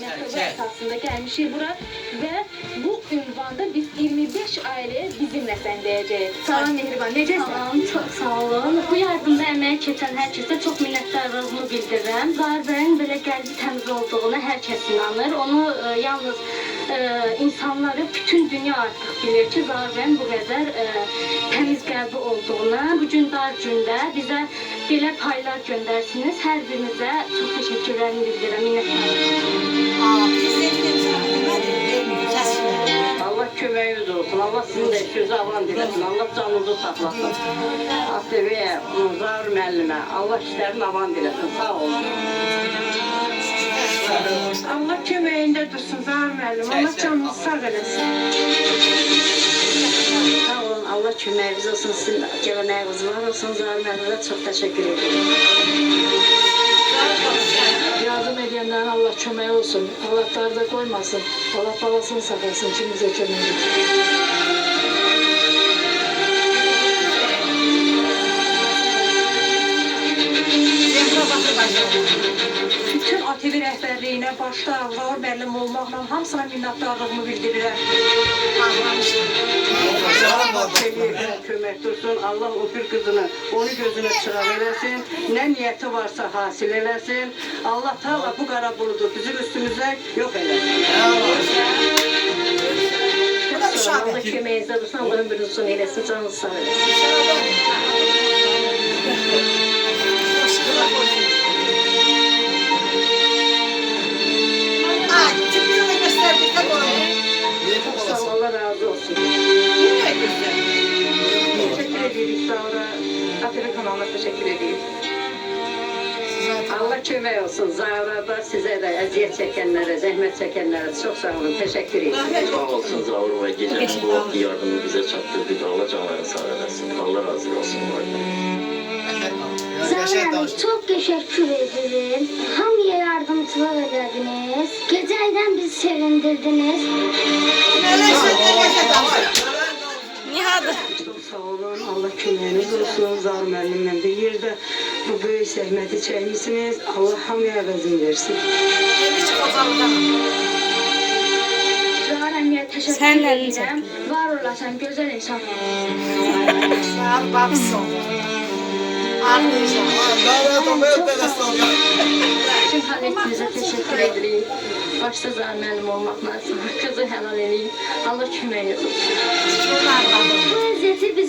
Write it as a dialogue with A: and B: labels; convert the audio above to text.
A: Metodu esasında gelmişik bura ve bu ünvanda biz 25 aile bizimle sendəyəcəyik. Salam Mehriban, necəsən?
B: Salam, çox sağ olun. Bu yardımda əmək keçən hər kəsə çox minnətdarlığımı bildirirəm. Zahir bəyin belə qəlbi təmiz olduğuna hər kəs inanır. Onu e, yalnız e, insanları bütün dünya artıq bilir ki, Zahir bəyin bu qədər e, təmiz qəlbi olduğuna, bu gün dar gündə bizə belə paylar göndərsiniz. Hər birinizə çox təşəkkürlərimi bildirirəm. Minnətdaram.
C: Allah köməyiniz olsun. Allah sizin də işinizi avan diləsin. Allah canınızı saxlasın. ATV-yə, Zahir müəllimə, Allah işlərini avan diləsin. Sağ olun.
D: Allah köməyində dursun Zahir müəllim. Allah canınızı sağ eləsin.
C: Allah köməyiniz olsun. Sizin gələnəyiniz var olsun. Müəllimə çox təşəkkür edirəm.
E: Yardım edenlerin Allah kömeği olsun. Allah darda koymasın. Allah balasını saklasın. Kimimize kömeği.
F: Zemra
D: ATV rəhbərliyinə başda Zahir müəllim olmaqla hamısına minnətdarlığımı bildirirəm.
C: Kömək dursun. Allah o bir qızını, onu gözünə çıraq eləsin. Nə niyyəti varsa hasil eləsin. Allah taala bu qara buludu bizim üstümüzə yox eləsin. Allah köməyinizdə dursun. Allah ömrünüzü uzun eləsin. Canınızı sağ eləsin. Kanalına teşekkür edirik. Allah kömək olsun. Zavrada sizə də əziyyət çəkənlərə, zəhmət çəkənlərə çox sağ olun. Təşəkkür edirəm.
G: Sağ olsun Zavur ve gecenin bu vakti yardımı bize çattırdı. Allah canlarını sağ eylesin. Allah razı olsun.
B: Zahra çok teşekkür ederim. Hamıya yardımcılar ederdiniz. Geceyden bizi sevindirdiniz.
C: Çox sağ olun. Allah köməyiniz olsun. Zar müəllimlə bir yerdə bu böyük zəhməti çəkmisiniz. Allah hamıya əvəzini versin.
B: Zahra'ya teşekkür ederim. Var olasın güzel insan.
F: Sağ ol, baksın. Ağlayacağım.
C: Bütün halətinize teşekkür edirik. Başda Zar müəllim olmaqla qızı helal edin. Allah köməyiniz olsun.
F: Çok ağladım.